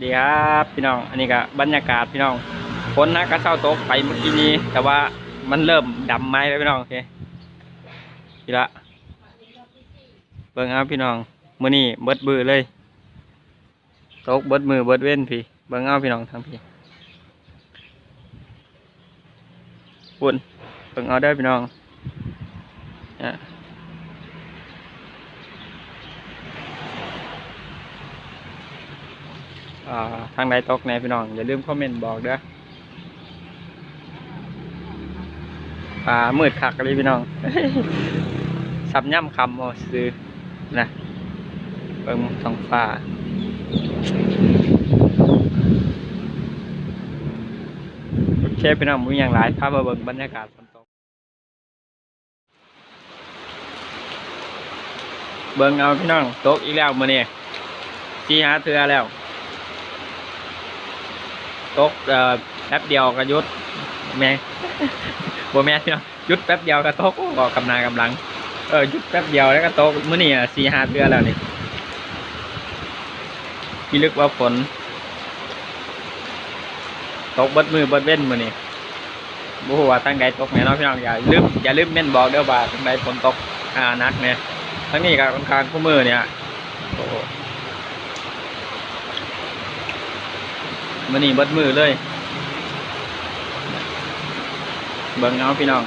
ดีครับพี่น้อง อันนี้ก็บรรยากาศพี่น้องฝนนะก็เศร้าตกไปเมื่อกี้นี้ แต่ว่ามันเริ่มดำไม้แล้วพี่น้องโอเคทีละเบิ่งเอาพี่น้องมื้อนี้เบิดบือเลยตกเบิดมือเบิดเว้นพี่เบิ่งเอาพี่น้องทางพี่ปุ่นเบิ่งเอาเด้พี่น้องอ่า ทางใดตกแหน่พี่น้องอย่าลืมคอมเมนต์บอกเด้อป่ามืดคักเลยพี่น้องสับย่ำคำเอาซื้อนะเบิ่งท้องฟ้าโอเคพี่น้องมีอย่างไรพามาเบิ่งบรรยากาศฝนตกเบิ่งเอาพี่น้องตกอีกแล้วมื้อนี้ที่หาเทือแล้ว ตกเอ่อแป๊บเดียวก็ยุดแม่บ่แม่นพี่น้องหยุดแป๊บเดียวก็ตกก็กำนากำลังเออยุดแป๊บเดียวแล้วก็ตกมื้อนี้อะสี่ห้าเทือแล้วนี่พี่ลึกว่าฝนตกเบิดมือเบิดเว้นมือนี้บ่ฮู้ว่าตั้งใดตกแน่เนอนพี่น้องอย่าลืมอย่าลืมเม่นบอกเด้อว่าตั้งใดฝนตกอ่านักเนี่ยทั้งนี้ก็ค่อนข้างคู่มือเนี่ยโอ้โห มันนี่บัดมือเลย เบิ่งเอาพี่น้อง